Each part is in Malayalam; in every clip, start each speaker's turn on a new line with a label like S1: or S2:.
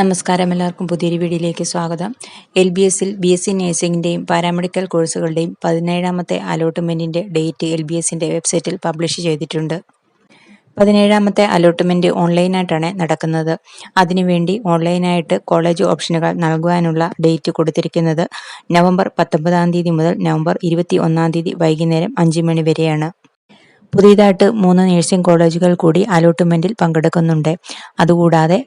S1: നമസ്കാരം. എല്ലാവർക്കും പുതിയൊരു വീഡിയോയിലേക്ക് സ്വാഗതം. എൽ ബി എസിൽ ബി എസ് സി നഴ്സിംഗിന്റെയും പാരാമെഡിക്കൽ കോഴ്സുകളുടെയും പതിനേഴാമത്തെ അലോട്ട്മെന്റിന്റെ ഡേറ്റ് എൽ ബി എസിന്റെ വെബ്സൈറ്റിൽ പബ്ലിഷ് ചെയ്തിട്ടുണ്ട്. പതിനേഴാമത്തെ അലോട്ട്മെന്റ് ഓൺലൈനായിട്ടാണ് നടക്കുന്നത്. അതിനുവേണ്ടി ഓൺലൈനായിട്ട് കോളേജ് ഓപ്ഷനുകൾ നൽകുവാനുള്ള ഡേറ്റ് കൊടുത്തിരിക്കുന്നത് നവംബർ പത്തൊമ്പതാം തീയതി മുതൽ നവംബർ ഇരുപത്തി ഒന്നാം തീയതി വൈകുന്നേരം അഞ്ച് മണി വരെയാണ്. പുതിയതായിട്ട് മൂന്ന് നഴ്സിംഗ് കോളേജുകൾ കൂടി അലോട്ട്മെന്റിൽ പങ്കെടുക്കുന്നുണ്ട്. അതുകൂടാതെ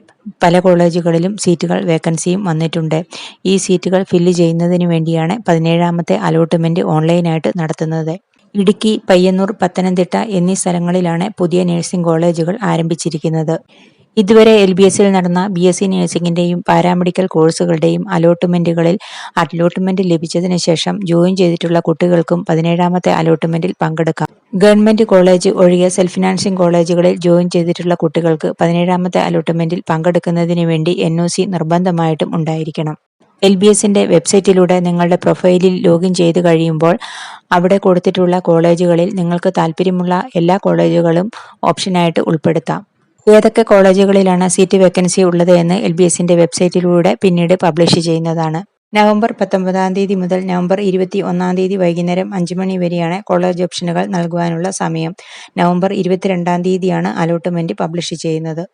S1: പല കോളേജുകളിലും സീറ്റുകൾ വേക്കൻസിയും വന്നിട്ടുണ്ട്. ഈ സീറ്റുകൾ ഫില്ല് ചെയ്യുന്നതിന് വേണ്ടിയാണ് പതിനേഴാമത്തെ അലോട്ട്മെന്റ് ഓൺലൈനായിട്ട് നടത്തുന്നത്. ഇടുക്കി പയ്യന്നൂർ പത്തനംതിട്ട എന്നീ സ്ഥലങ്ങളിലാണ് പുതിയ നഴ്സിംഗ് കോളേജുകൾ ആരംഭിച്ചിരിക്കുന്നത്. ഇതുവരെ എൽ ബി എസിൽ നടന്ന ബി എസ് സി നഴ്സിംഗിന്റെയും പാരാമെഡിക്കൽ കോഴ്സുകളുടെയും അലോട്ട്മെന്റുകളിൽ അലോട്ട്മെന്റ് ലഭിച്ചതിന് ശേഷം ജോയിൻ ചെയ്തിട്ടുള്ള കുട്ടികൾക്കും പതിനേഴാമത്തെ അലോട്ട്മെന്റിൽ പങ്കെടുക്കാം. ഗവൺമെന്റ് കോളേജ് ഒഴികെ സെൽഫ് ഫിനാൻസിംഗ് കോളേജുകളിൽ ജോയിൻ ചെയ്തിട്ടുള്ള കുട്ടികൾക്ക് പതിനേഴാമത്തെ അലോട്ട്മെന്റിൽ പങ്കെടുക്കുന്നതിന് വേണ്ടി എൻ ഒ സി നിർബന്ധമായിട്ടും ഉണ്ടായിരിക്കണം. എൽ ബി എസിന്റെ വെബ്സൈറ്റിലൂടെ നിങ്ങളുടെ പ്രൊഫൈലിൽ ലോഗിൻ ചെയ്ത് കഴിയുമ്പോൾ അവിടെ കൊടുത്തിട്ടുള്ള കോളേജുകളിൽ നിങ്ങൾക്ക് താല്പര്യമുള്ള എല്ലാ കോളേജുകളും ഓപ്ഷനായിട്ട് ഉൾപ്പെടുത്താം. ഏതൊക്കെ കോളേജുകളിലാണ് സീറ്റ് വേക്കൻസി ഉള്ളത് എന്ന് എൽ ബി എസിന്റെ വെബ്സൈറ്റിലൂടെ പിന്നീട് പബ്ലിഷ് ചെയ്യുന്നതാണ്. നവംബർ പത്തൊമ്പതാം തീയതി മുതൽ നവംബർ ഇരുപത്തി ഒന്നാം തീയതി വൈകുന്നേരം അഞ്ച് മണി വരെയാണ് കോളേജ് ഓപ്ഷനുകൾ നൽകുവാനുള്ള സമയം. നവംബർ ഇരുപത്തിരണ്ടാം തീയതിയാണ് അലോട്ട്മെന്റ് പബ്ലിഷ് ചെയ്യുന്നത്.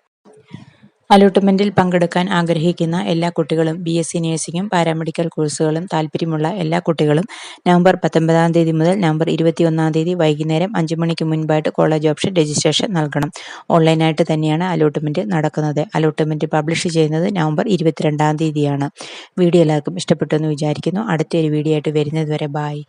S1: അലോട്ട്മെന്റിൽ പങ്കെടുക്കാൻ ആഗ്രഹിക്കുന്ന എല്ലാ കുട്ടികളും ബി എസ് സി നഴ്സിംഗും പാരാമെഡിക്കൽ കോഴ്സുകളും താല്പര്യമുള്ള എല്ലാ കുട്ടികളും നവംബർ പത്തൊമ്പതാം തീയതി മുതൽ നവംബർ ഇരുപത്തിയൊന്നാം തീയതി വൈകുന്നേരം അഞ്ച് മണിക്ക് മുൻപായിട്ട് കോളേജ് ഓപ്ഷൻ രജിസ്ട്രേഷൻ നൽകണം. ഓൺലൈനായിട്ട് തന്നെയാണ് അലോട്ട്മെന്റ് നടക്കുന്നത്. അലോട്ട്മെന്റ് പബ്ലിഷ് ചെയ്യുന്നത് നവംബർ ഇരുപത്തിരണ്ടാം തീയതിയാണ്. വീഡിയോ എല്ലാവർക്കും ഇഷ്ടപ്പെട്ടു എന്ന് വിചാരിക്കുന്നു. അടുത്തൊരു വീഡിയോ ആയിട്ട് വരുന്നത് വരെ ബായ്